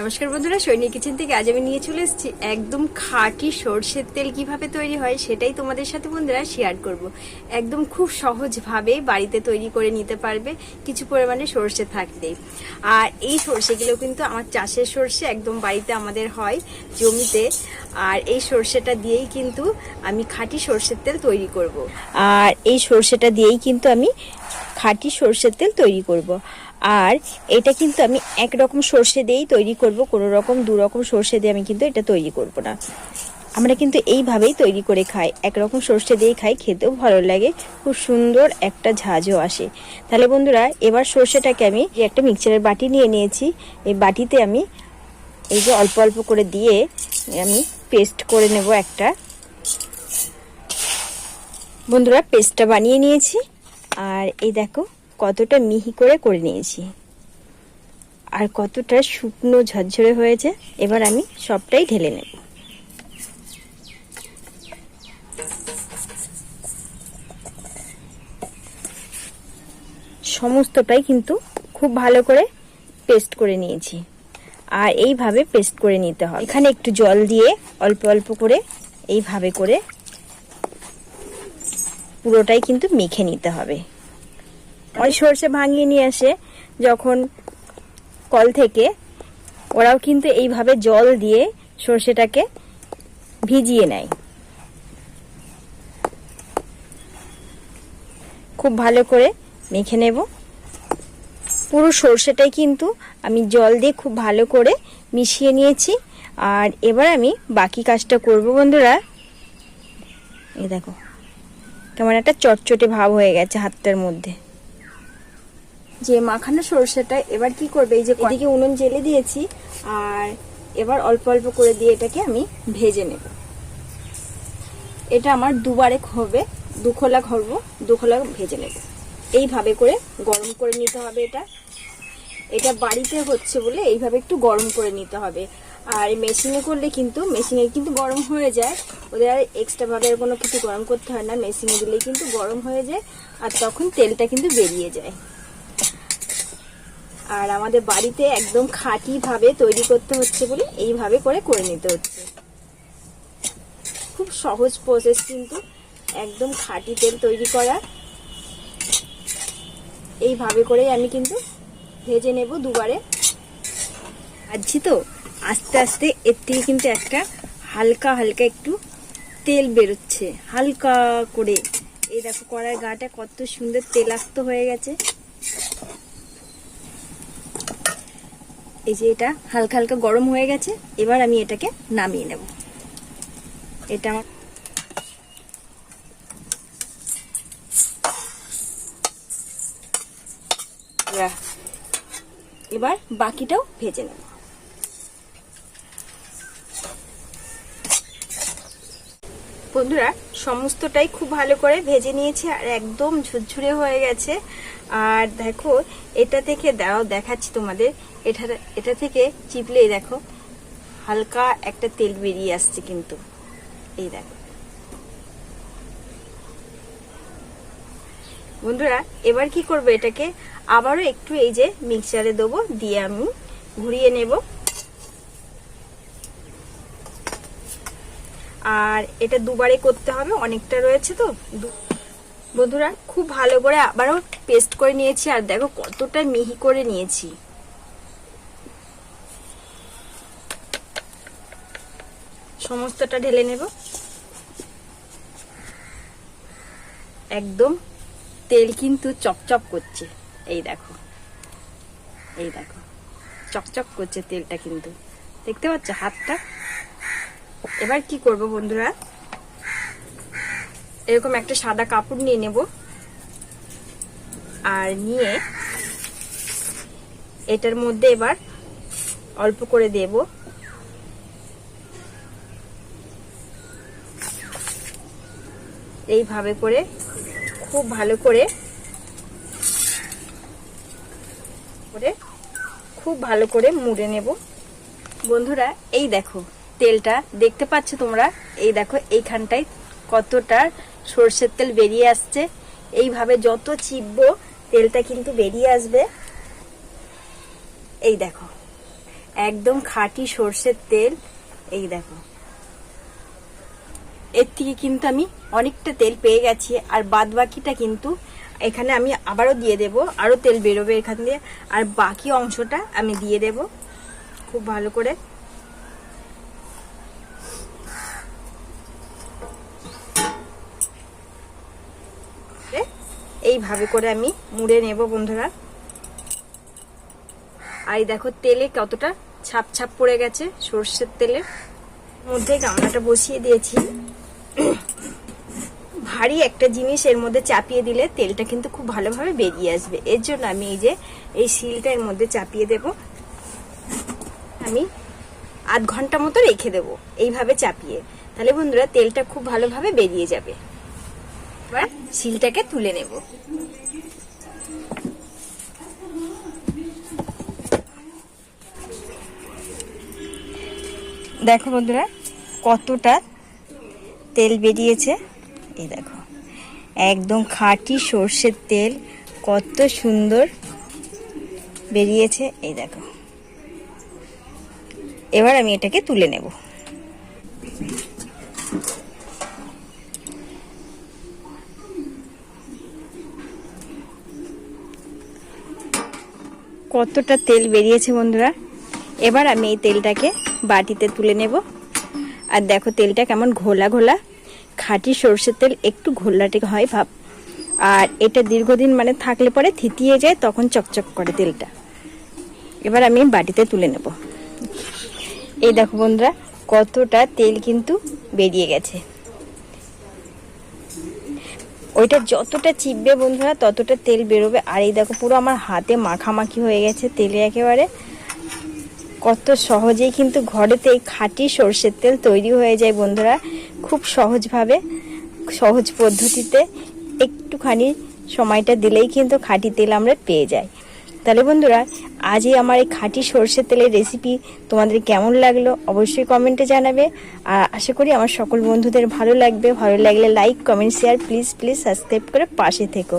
নমস্কার বন্ধুরা, সৈনিক কিচেন থেকে আজ আমি নিয়ে চলে এসেছি একদম খাঁটি সর্ষের তেল কীভাবে তৈরি হয় সেটাই তোমাদের সাথে বন্ধুরা শেয়ার করব। একদম খুব সহজভাবে বাড়িতে তৈরি করে নিতে পারবে, কিছু পরিমাণে সর্ষে থাকতেই। আর এই সর্ষেগুলো কিন্তু আমার চাষের সর্ষে একদম বাড়িতে আমাদের হয় জমিতে, আর এই সর্ষেটা দিয়েই কিন্তু আমি খাঁটি সর্ষের তেল তৈরি করব। আর এই সর্ষেটা দিয়েই কিন্তু আমি খাঁটি সর্ষের তেল তৈরি করব। আর এটা কিন্তু আমি একরকম সর্ষে দিয়েই তৈরি করব, কোনো রকম, দু রকম সর্ষে দিয়ে আমি কিন্তু এটা তৈরি করব না। আমরা কিন্তু এইভাবেই তৈরি করে খাই, একরকম সর্ষে দিয়েই খাই, খেতেও ভালো লাগে, খুব সুন্দর একটা ঝাঁঝও আসে। তাহলে বন্ধুরা, এবার সর্ষেটাকে আমি একটা মিক্সচারের বাটি নিয়ে নিয়েছি, এই বাটিতে আমি এই যে অল্প অল্প করে দিয়ে আমি পেস্ট করে নেব একটা। বন্ধুরা, পেস্টটা বানিয়ে নিয়েছি, আর এই দেখো কতটা মিহি করে করে নিয়েছি। আর কতটা শুকনো ঝরঝরে হয়েছে, এবার আমি সবটাই ঢেলে নেব। সমস্তটাই কিন্তু খুব ভালো করে পেস্ট করে নিয়েছি। আর এইভাবে পেস্ট করে নিতে হবে। এখানে একটু জল দিয়ে অল্প অল্প করে এইভাবে করে পুরোটাই কিন্তু মেখে নিতে হবে। ওই সর্ষে ভাঙিয়ে নিয়ে আসে যখন কল থেকে। ওরাও কিন্তু এইভাবে জল দিয়ে সর্ষেটাকে ভিজিয়ে নেয়। খুব ভালো করে মেখে নেব। পুরো সর্ষেটাই কিন্তু আমি জল দিয়ে খুব ভালো করে মিশিয়ে নিয়েছি। আর এবার আমি বাকি কাজটা করব বন্ধুরা। এই দেখো, কেমন একটা চটচটে ভাব হয়ে গেছে হাতটার মধ্যে। যে মাখানো সর্ষেটা, এবার কি করবে? এই যে এদিকে উনুন জেলে দিয়েছি, আর এবার অল্প অল্প করে দিয়ে এটাকে আমি ভেজে নেব। এটা আমার দুবারে হবে, দুখোলা ঘরব, দুখোলা ভেজে নেব। এইভাবে করে গরম করে নিতে হবে এটা। এটা বাড়িতে হচ্ছে বলে এইভাবে একটু গরম করে নিতে হবে। আর মেশিনে করলে কিন্তু, মেশিনে কিন্তু গরম হয়ে যায়। ওদের আর এক্সট্রা ভাবে আর কোনো কিছু গরম করতে হয় না। মেশিনে দিলেই কিন্তু গরম হয়ে যায়, আর তখন তেলটা কিন্তু বেরিয়ে যায়। আর আমাদের বাড়িতে একদম খাঁটি ভাবে তৈরি করতে হচ্ছে বলে এইভাবে করে করে নিতে হচ্ছে। খুব সহজ প্রসেস কিন্তু, একদম খাঁটি তেল তৈরি করা। এইভাবে করেই আমি কিন্তু ভেজে নেব দুবারে। আছি তো? আস্তে আস্তে এর থেকে কিন্তু একটা হালকা হালকা একটু তেল বেরোচ্ছে। হালকা করে। এই দেখো কড়াই গাটা কত সুন্দর তেলাক্ত হয়ে গেছে। এই যে এটা হালকা হালকা গরম হয়ে গেছে, এবার আমি এটাকে নামিয়ে নেব। এটা আমার এবার বাকিটাও ভেজে নেব। বন্ধুরা, সমস্তটাই খুব ভালো করে ভেজে নিয়েছি আর একদম ঝুরঝুরে হয়ে গেছে। আর দেখো, এটা থেকে দাও, দেখাচ্ছি তোমাদের। এটা এটা থেকে চিপলেই দেখো, হালকা একটা তেল বেরিয়ে আসছে কিন্তু। এই দেখো। বন্ধুরা, এবার কি করব এটাকে? আবারও একটু এই যে মিক্সচারে দেবো, দিয়ে আমি ঘুরিয়ে নেব। আর এটা দুবারে করতে হবে, অনেকটা রয়েছে তো। বন্ধুরা, খুব ভালো করে আবারও পেস্ট করে নিয়েছি আর দেখো কতটা মিহি করে নিয়েছি। সমস্তটা ঢেলে নেব। একদম তেল কিন্তু চকচক করছে। এই দেখো এই দেখো, চকচক করছে তেলটা কিন্তু। দেখতে পাচ্ছ হাতটা? এবার কি করব বন্ধুরা? এরকম একটা সাদা কাপড় নিয়ে নেব। আর নিয়ে এটার মধ্যে এবার অল্প করে দেব। এইভাবে করে খুব ভালো করে করে খুব ভালো করে মুড়ে নেব। বন্ধুরা, এই দেখো, তেলটা দেখতে পাচ্ছ তোমরা? এই দেখো, এইখানটায় কতটা সর্ষের তেল বেরিয়ে আসছে। এইভাবে যত চিপবো, তেলটা কিন্তু বেরিয়ে আসবে। এই দেখো, একদম খাঁটি সর্ষের তেল। এই দেখো, এর থেকে কিন্তু আমি অনেকটা তেল পেয়ে গেছি। আর বাদ বাকিটা কিন্তু এখানে আমি আবারও দিয়ে দেব। আরও তেল বেরোবে এখান দিয়ে। আর বাকি অংশটা আমি দিয়ে দেব। খুব ভালো করে এইভাবে করে আমি মুড়ে নেব বন্ধুরা। আর দেখো তেলে কতটা ছাপ ছাপ পড়ে গেছে সর্ষের তেলে। মধ্যে গামলাটা বসিয়ে দিয়েছি। ভারী একটা জিনিস এর মধ্যে চাপিয়ে দিলে তেলটা কিন্তু খুব ভালোভাবে বেরিয়ে আসবে। এর জন্য আমি এই যে এই শিলটা এর মধ্যে চাপিয়ে দেব। আমি আধ ঘণ্টা মতো রেখে দেব এইভাবে চাপিয়ে। তাহলে বন্ধুরা তেলটা খুব ভালোভাবে বেরিয়ে যাবে। এবার শিলটাকে তুলে নেব। দেখো বন্ধুরা, কতটা তেল বেরিয়েছে। এই দেখো, একদম খাঁটি সর্ষের তেল কত সুন্দর বেরিয়েছে। এই দেখো, এবার আমি এটাকে তুলে নেব। কতটা তেল বেরিয়েছে বন্ধুরা? এবার আমি এই তেলটাকে বাটিতে তুলে নেব। আর দেখো তেলটা কেমন ঘোলা ঘোলা। খাঁটি সর্ষের তেল, একটু ঘোলাটে হয় ভাব। আর এটা দীর্ঘদিন মানে থাকলে পরে থিতিয়ে যায়, তখন চকচক করে তেলটা। এবার আমি বাটিতে তুলে নেব। এই দেখো বন্ধুরা, কতটা তেল কিন্তু বেরিয়ে গেছে। ওইটা যতটা চিপবে বন্ধুরা, ততটা তেল বেরোবে। আর এই দেখো, পুরো আমার হাতে মাখামাখি হয়ে গেছে তেলে একেবারে। কত সহজেই কিন্তু ঘরেতে এই খাঁটি সর্ষের তেল তৈরি হয়ে যায় বন্ধুরা, খুব সহজভাবে, সহজ পদ্ধতিতে। একটুখানি সময়টা দিলেই কিন্তু খাঁটি তেল আমরা পেয়ে যাই। তাহলে বন্ধুরা, আজই আমার এই খাঁটি সর্ষের তেলের রেসিপি তোমাদের কেমন লাগল অবশ্যই কমেন্টে জানাবে। আর আশা করি আমার সকল বন্ধুদের ভালো লাগবে। ভালো লাগলে like comment share please please subscribe করে পাশে থেকো।